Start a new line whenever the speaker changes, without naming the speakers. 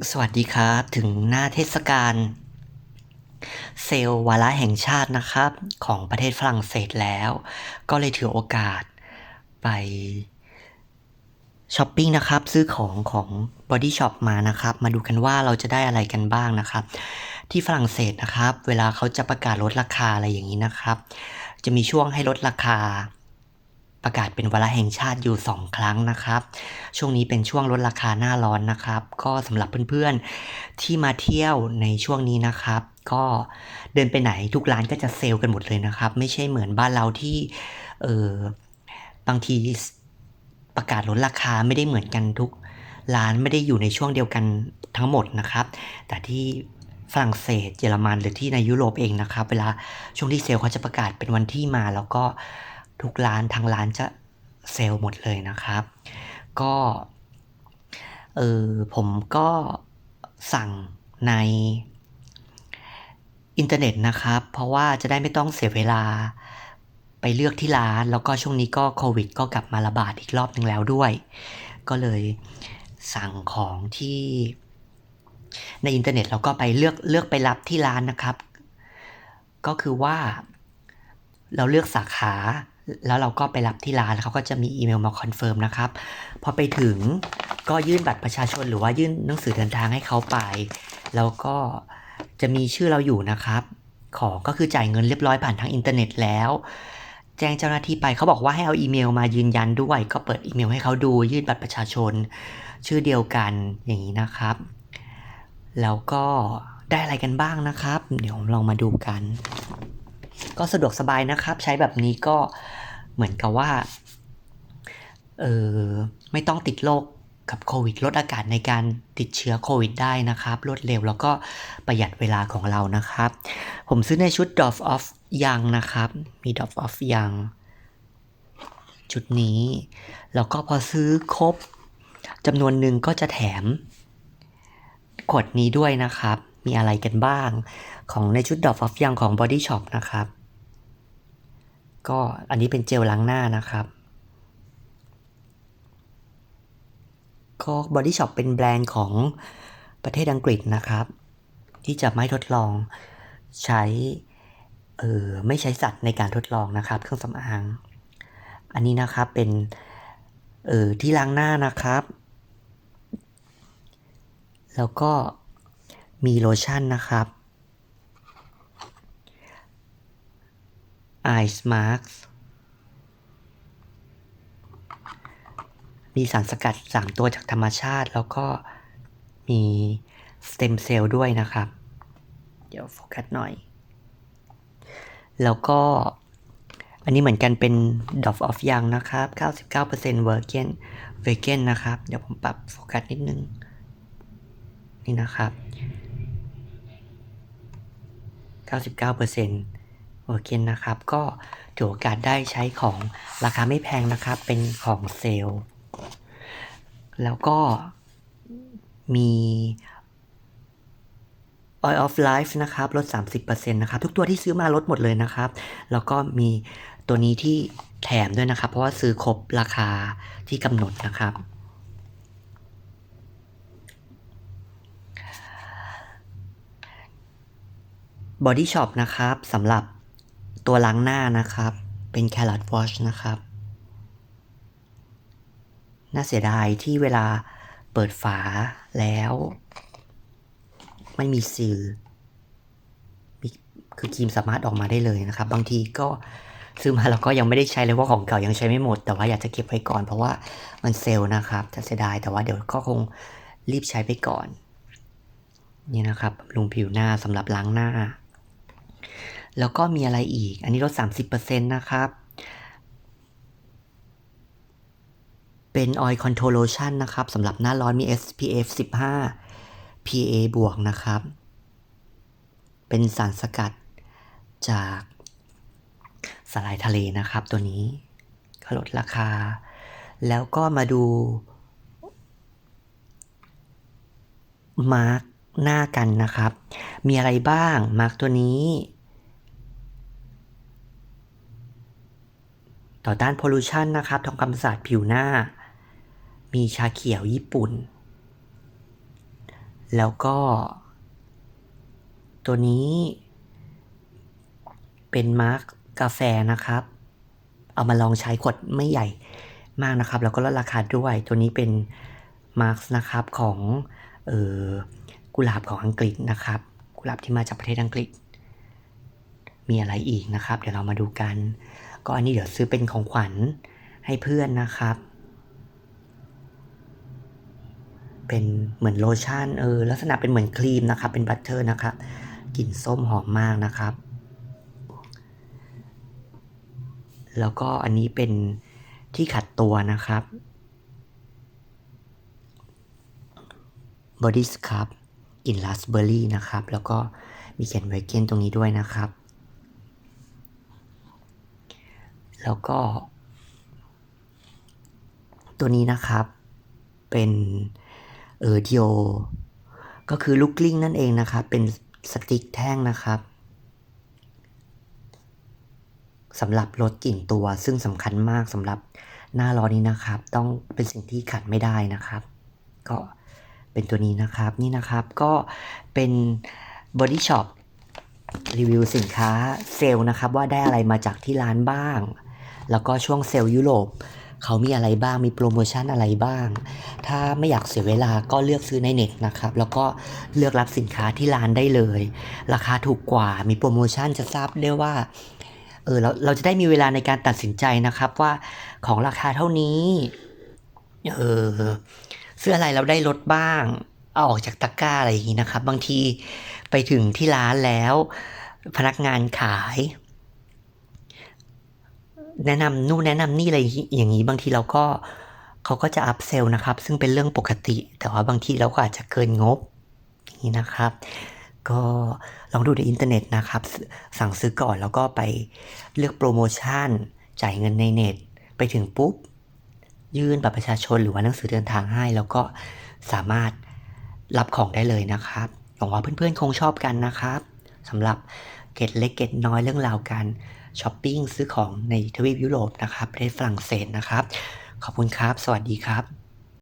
สวัสดีครับ ถึงหน้าเทศกาลเซลล์วาระแห่งชาตินะครับ ของประเทศฝรั่งเศสแล้ว ก็เลยถือโอกาสไปช้อปปิ้งนะครับ ซื้อของของ Body Shop มานะครับ มาดูกันว่าเราจะได้อะไรกันบ้างนะครับ ที่ฝรั่งเศสนะครับ เวลาเขาจะประกาศลดราคาอะไรอย่างนี้นะครับ จะมีช่วงให้ลดราคา ประกาศเป็นวาระแห่งชาติอยู่ 2 ครั้งนะครับ ช่วงนี้เป็นช่วงลดราคาหน้าร้อนนะครับ ก็สำหรับเพื่อนๆที่มาเที่ยวในช่วงนี้นะครับ ก็เดินไปไหนทุกร้านก็จะเซลล์กันหมดเลยนะครับ ไม่ใช่เหมือนบ้านเราที่เออบางทีประกาศลดราคาไม่ได้เหมือนกันทุกร้านไม่ได้อยู่ในช่วงเดียวกันทั้งหมดนะครับ แต่ที่ฝรั่งเศสเยอรมันหรือที่ในยุโรปเองนะครับ เวลาช่วงที่เซลล์เขาจะประกาศเป็นวันที่มาแล้วก็ ทุกร้านทางร้านจะเซลล์หมดเลยนะครับ ก็เออผมก็สั่งในอินเทอร์เน็ตนะครับ เพราะว่าจะได้ไม่ต้องเสียเวลาไปเลือกที่ร้าน แล้วก็ช่วงนี้ก็โควิด ก็กลับมาระบาดอีกรอบหนึ่งแล้วด้วย ก็เลยสั่งของที่ในอินเทอร์เน็ตแล้วก็ไปเลือกเลือกไปรับที่ร้านนะครับ ก็คือว่าเราเลือกสาขา แล้วเราก็ไปรับที่ร้านแล้วเขาก็จะมีอีเมลมาคอนเฟิร์มนะครับ พอไปถึงก็ยื่นบัตรประชาชนหรือว่ายื่นหนังสือเดินทางให้เขาไป แล้วก็จะมีชื่อเราอยู่นะครับ ของก็คือจ่ายเงินเรียบร้อยผ่านทางอินเทอร์เน็ตแล้ว แจ้งเจ้าหน้าที่ไปเขาบอกว่าให้เอาอีเมลมายืนยันด้วย ก็เปิดอีเมลให้เขาดูยื่นบัตรประชาชน ชื่อเดียวกันอย่างนี้นะครับ แล้วก็ได้อะไรกันบ้างนะครับ เดี๋ยวลองมาดูกัน ก็สะดวกสบายนะครับ ใช้แบบนี้ก็เหมือนกับว่าเออไม่ต้องติดโรคกับโควิด ลดอากาศในการติดเชื้อโควิดได้นะครับ รวดเร็วแล้วก็ประหยัดเวลาของเรานะครับ ผมซื้อในชุด Drop Off ยังนะครับ มี Drop Off ยังชุดนี้ แล้วก็พอซื้อครบจำนวนหนึ่งก็จะแถม ขวดนี้ด้วยนะครับ มีอะไรกันบ้างของในชุด Drop Off ยังของ Body Shop นะครับ ก็อันนี้เป็นเจลล้างหน้านะครับ ก็ Body Shop เป็นแบรนด์ของประเทศอังกฤษนะครับ ที่จะไม่ทดลองใช้เออไม่ใช้สัตว์ในการทดลองนะครับ เครื่องสำอาง อันนี้นะครับเป็นเออที่ล้างหน้านะครับ แล้วก็มีโลชั่นนะครับ Ice Mask มีสารสกัด 3 ตัวจากธรรมชาติ แล้วก็มีสเต็มเซลล์ด้วยนะครับ เดี๋ยวโฟกัสหน่อย แล้วก็อันนี้เหมือนกันเป็น Drop of Young นะครับ 99% Vegan Vegan นะครับ เดี๋ยวผมปรับโฟกัสนิดนึง นี่นะครับ 99% Vegan นะครับ ก็ถือโอกาสได้ใช้ของราคาไม่แพงนะครับ เป็นของเซลล์ แล้วก็มี Oil of Life นะครับ ลด 30%นะครับ ทุกตัวที่ซื้อมาลดหมดเลยนะครับ แล้วก็มีตัวนี้ที่แถมด้วยนะครับ เพราะว่าซื้อครบราคาที่กำหนดนะครับ Body Shop นะครับสำหรับ ตัวล้างหน้านะครับ เป็น Carrot Wash นะครับ น่าเสียดายที่เวลาเปิดฝาแล้ว ไม่มีซีลมีคือครีมสามารถออกมาได้เลยนะครับ บางทีก็ซื้อมาแล้วก็ยังไม่ได้ใช้เลยเพราของเก่ายังใช้ไม่หมด แต่ว่าอยากจะเก็บไว้ก่อน เพราะว่ามันเซลล์นะครับจะเสียดายแต่ว่าเดี๋ยวก็คงรีบใช้ไปก่อน นี่นะครับบำรุงผิวหน้าสำหรับล้างหน้า แล้วก็มีอะไรอีก อันนี้ลด 30%นะครับ เป็น Oil Control Lotion นะครับสำหรับหน้าร้อนมี SPF 15 PA บวกนะครับ เป็นสารสกัดจากสลายทะเลนะครับตัวนี้ก็ลดราคา แล้วก็มาดู มาร์กหน้ากันนะครับ มีอะไรบ้าง มาร์กตัวนี้ ต่อต้านพ o ลูชันนะครับทำควาสะอาดผิวหน้า มีชาเขียวญี่ปุ่น แล้วก็ ตัวนี้ เป็นมาร์กกาแฟนะครับ เอามาลองใช้ขวดไม่ใหญ่มากนะครับ แล้วก็ลดราคาด้วย ตัวนี้เป็นมาร์กนะครับของเออกุหลาบของอังกฤษนะครับ กุหลาบที่มาจากประเทศอังกฤษ มีอะไรอีกนะครับ เดี๋ยวเรามาดูกัน ก็อันนี้เดี๋ยวซื้อเป็นของขวัญให้เพื่อนนะครับ เป็นเหมือนโลชั่นเออลักษณะเป็นเหมือนครีมนะครับ เป็นบัตเตอร์นะครับกลิ่นส้มหอมมากนะครับ แล้วก็อันนี้เป็นที่ขัดตัวนะครับ Body Scrub กลิ่นราสเบอร์รี่นะครับ แล้วก็มีเขียนไวเกนตรงนี้ด้วยนะครับ แล้วก็ ตัวนี้นะครับเป็นเออดิโอก็คือลูกกลิ้งนั่นเองนะครับ เป็นสติ๊กแท่งนะครับสำหรับลดกลิ่นตัวซึ่งสำคัญมากสำหรับหน้าร้อนนี้นะครับ ต้องเป็นสิ่งที่ขัดไม่ได้นะครับ ก็เป็นตัวนี้นะครับนี่นะครับก็เป็น Body Shop รีวิวสินค้าเซลล์นะครับ ว่าได้อะไรมาจากที่ร้านบ้าง แล้วก็ช่วงเซลล์ยุโรปเขามีอะไรบ้างมีโปรโมชั่นอะไรบ้าง ถ้าไม่อยากเสียเวลาก็เลือกซื้อในเน็ตนะครับ แล้วก็เลือกรับสินค้าที่ร้านได้เลย ราคาถูกกว่ามีโปรโมชั่นจะทราบได้ว่าเออเราเราจะได้มีเวลาในการตัดสินใจนะครับว่าของราคาเท่านี้เออซื้ออะไรเราได้ลดบ้าง เอาออกจากตะกร้าอะไรอย่างนี้นะครับ บางทีไปถึงที่ร้านแล้ว พนักงานขาย แนะนำนู่นแนะนำนี่อะไรอย่างนี้บางทีเราก็เขาก็จะอัพเซลนะครับ ซึ่งเป็นเรื่องปกติ แต่ว่าบางทีเราก็อาจจะเกินงบนี้นะครับ ก็ลองดูในอินเทอร์เน็ตนะครับ สั่งซื้อก่อนแล้วก็ไปเลือกโปรโมชั่น จ่ายเงินในเน็ต ไปถึงปุ๊บ ยื่นบัตรประชาชนหรือว่าหนังสือเดินทางให้ แล้วก็สามารถรับของได้เลยนะครับหวังว่าเพื่อนๆคงชอบกันนะครับสำหรับเก็ดเล็กเก็ดน้อยเรื่องราวการ ช้อปปิ้งซื้อของในทวีปยุโรปนะครับประเทศฝรั่งเศสนะครับ ขอบคุณครับ สวัสดีครับ